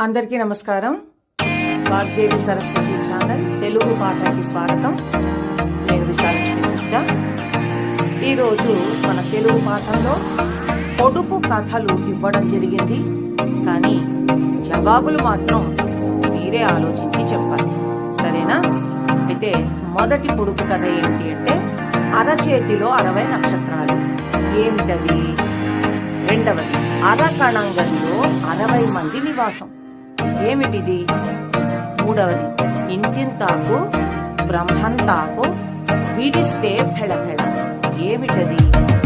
అందరికీ నమస్కారం. వాగ్దేవి సరస్వతి ఛానల్ తెలుగు పాఠానికి స్వాగతం. నేను విశాలక్ష్మి సిస్టర్. ఈరోజు మన తెలుగు పాఠంలో పొడుపు కథలు ఇవ్వడం జరిగింది. కానీ జవాబులు మాత్రం మీరే ఆలోచించి చెప్పాలి. సరేనా? అయితే మొదటి పొడుపు కథ ఏంటి అంటే అరచేతిలో అరవై నక్షత్రాలు. ఏమిటవి? రెండవది అరకణంగంలో అరవై మంది నివాసం. ఏమిటిది? మూడవది ఇంతింతాకు బ్రహ్మంతాకు విరిస్తే ఫెళఫెళ ఏమిటది? నాలుగవది